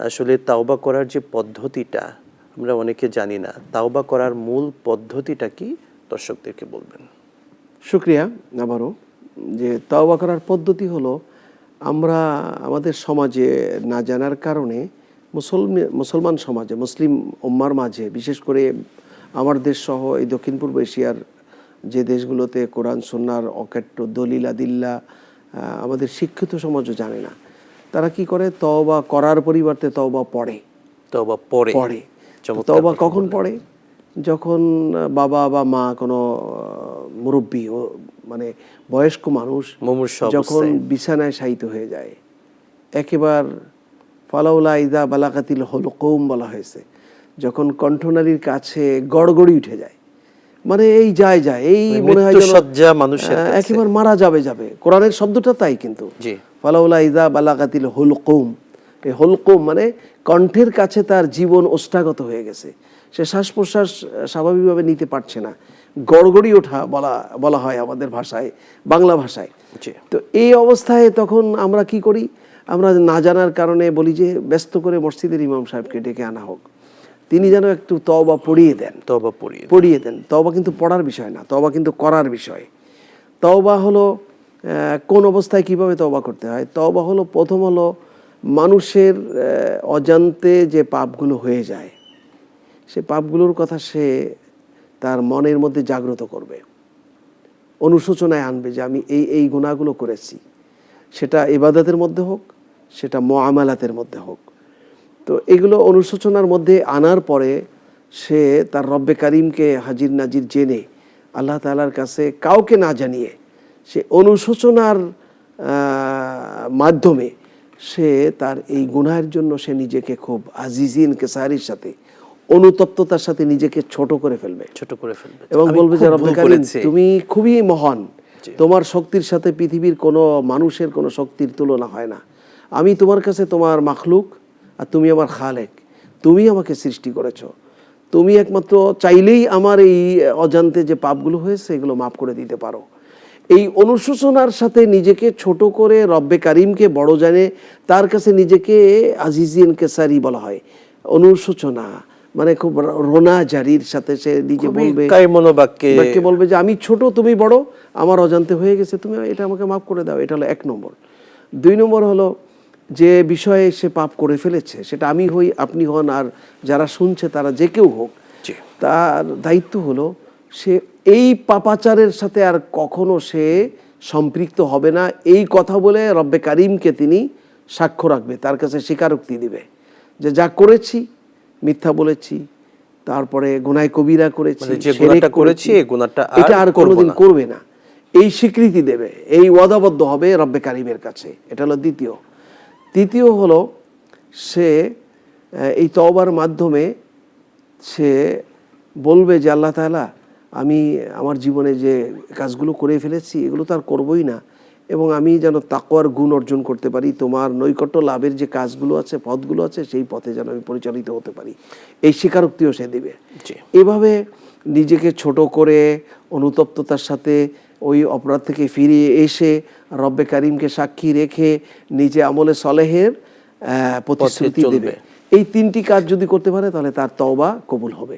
আসলে তাওবা করার যে পদ্ধতিটা আমরা অনেকে জানি না তাওবা করার মূল পদ্ধতিটা কি? দর্শকদেরকে বলবেন। শুক্রিয়া আবারও যে তাওবা করার পদ্ধতি হলো আমরা আমাদের সমাজে না জানার কারণে মুসলমান মুসলমান সমাজে মুসলিম ওম্মার মাঝে বিশেষ করে আমার দেশ সহ এই দক্ষিণ পূর্ব এশিয়ার যে দেশগুলোতে কোরআন সন্ন্যার অকেট্ট দলিল আদিল্লা আহ, আমাদের শিক্ষিত সমাজও জানে না। তারা কি করে? তওবা করার পরিবর্তে তওবা পড়ে। তাওবা পরে পড়ে। তওবা কখন পড়ে? যখন বাবা বা মা কোনো মুরব্বী ও মানে বয়স্ক মানুষ যখন বিছানায় শায়িত হয়ে যায় একেবার ফালাউলা ইদা বালাকাতিল হল কৌম বলা হয়েছে যখন কণ্ঠনালীর কাছে গড়গড়ি উঠে যায় মানে এই যায় যায় এই মনে হয় যেন মানুষের একেবারে মারা যাবে যাবে। কোরআনের শব্দটা তাই কিন্তু। জি। ফালাউলা ইদা বালাকাতিল হুলকুম। এই হুলকুম মানে কণ্ঠের কাছে তার জীবন ওষ্ঠাগত হয়ে গেছে। সে শ্বাস প্রশ্বাস স্বাভাবিকভাবে নিতে পারছে না। গড়গড়ি ওঠা বলা বলা হয় আমাদের ভাষায় বাংলা ভাষায়। তো এই অবস্থায় তখন আমরা কি করি? আমরা না জানার কারণে বলি যে ব্যস্ত করে মসজিদের ইমাম সাহেবকে ডেকে আনা হোক। তিনি যেন একটু তওবা পড়িয়ে দেন। তওবা পড়িয়ে পড়িয়ে দেন। তওবা কিন্তু পড়ার বিষয় না তবা কিন্তু করার বিষয়। তবা হলো কোন অবস্থায় কীভাবে তবা করতে হয়? তবা হলো প্রথম হলো মানুষের অজান্তে যে পাপগুলো হয়ে যায়, সে পাপগুলোর কথা সে তার মনের মধ্যে জাগ্রত করবে। অনুশোচনায় আনবে যে আমি এই এই গুণাগুলো করেছি। সেটা ইবাদতের মধ্যে হোক, সেটা মোয়ামালাতের মধ্যে হোক। তো এগুলো অনুশোচনার মধ্যে আনার পরে সে তার রব্বে কারিমকে হাজির নাজির জেনে আল্লাহ তালার কাছে কাউকে না জানিয়ে সে অনুশোচনার মাধ্যমে সে তার এই গুনাহের জন্য সে নিজেকে খুব আজিজিন কেসারির সাথে অনুতপ্ততার সাথে নিজেকে ছোট করে ফেলবে। ছোট করে ফেলবে। এবং বলবে যে তুমি খুবই মহান। তোমার শক্তির সাথে পৃথিবীর কোনো মানুষের কোনো শক্তির তুলনা হয় না। আমি তোমার কাছে তোমার মাখলুক আর তুমি আমার খালেক। তুমি আমাকে সৃষ্টি করেছ। তুমি একমাত্র চাইলেই আমার এই অজান্তে যে পাপগুলো হয়েছে এগুলো মাফ করে দিতে পারো। এই অনুশোচনার সাথে নিজেকে ছোট করে রব্বে কারিমকে বড় জানে তার কাছে নিজেকে আজিজিয়ান কেসারি বলা হয়। অনুশোচনা মানে খুব রোনা জারির সাথে সে নিজে বলবে মনোবাক্যে বলবে যে আমি ছোট তুমি বড় আমার অজান্তে হয়ে গেছে তুমি এটা আমাকে মাফ করে দাও। এটা হলো এক নম্বর। দুই নম্বর হলো যে বিষয়ে সে পাপ করে ফেলেছে সেটা আমি হই আপনি হন আর যারা শুনছে তারা যে কেউ হোক তার দায়িত্ব হলো সে এই পাপাচারের সাথে আর কখনো সে সম্পৃক্ত হবে না। এই কথা বলে রব্বে কারিমকে তিনি সাক্ষ্য রাখবে তার কাছে স্বীকারোক্তি দিবে যে যা করেছি মিথ্যা বলেছি তারপরে গুনায় কবিরা করেছি মানে করেছি, আর এটা আর কোনোদিন করবে না। এই স্বীকৃতি দেবে এই ওয়াদাবদ্ধ হবে রব্বে কারিমের কাছে। এটা হলো দ্বিতীয়। তৃতীয় হলো সে এই তওবার মাধ্যমে সে বলবে যে আল্লাহ তাআলা আমি আমার জীবনে যে কাজগুলো করে ফেলেছি এগুলো তো আর করবই না। এবং আমি যেন তাকওয়ার গুণ অর্জন করতে পারি তোমার নৈকট্য লাভের যে কাজগুলো আছে পথগুলো আছে সেই পথে যেন আমি পরিচালিত হতে পারি। এই স্বীকারোক্তিও সে দিবে। এভাবে নিজেকে ছোট করে অনুতপ্ততার সাথে ওই অপরাধ থেকে ফিরিয়ে এসে রব্বে কারিমকে সাক্ষী রেখে নিজে আমলে সলেহের প্রতিশ্রুতি দেবে। এই তিনটি কাজ যদি করতে পারে তাহলে তার তওবা কবুল হবে।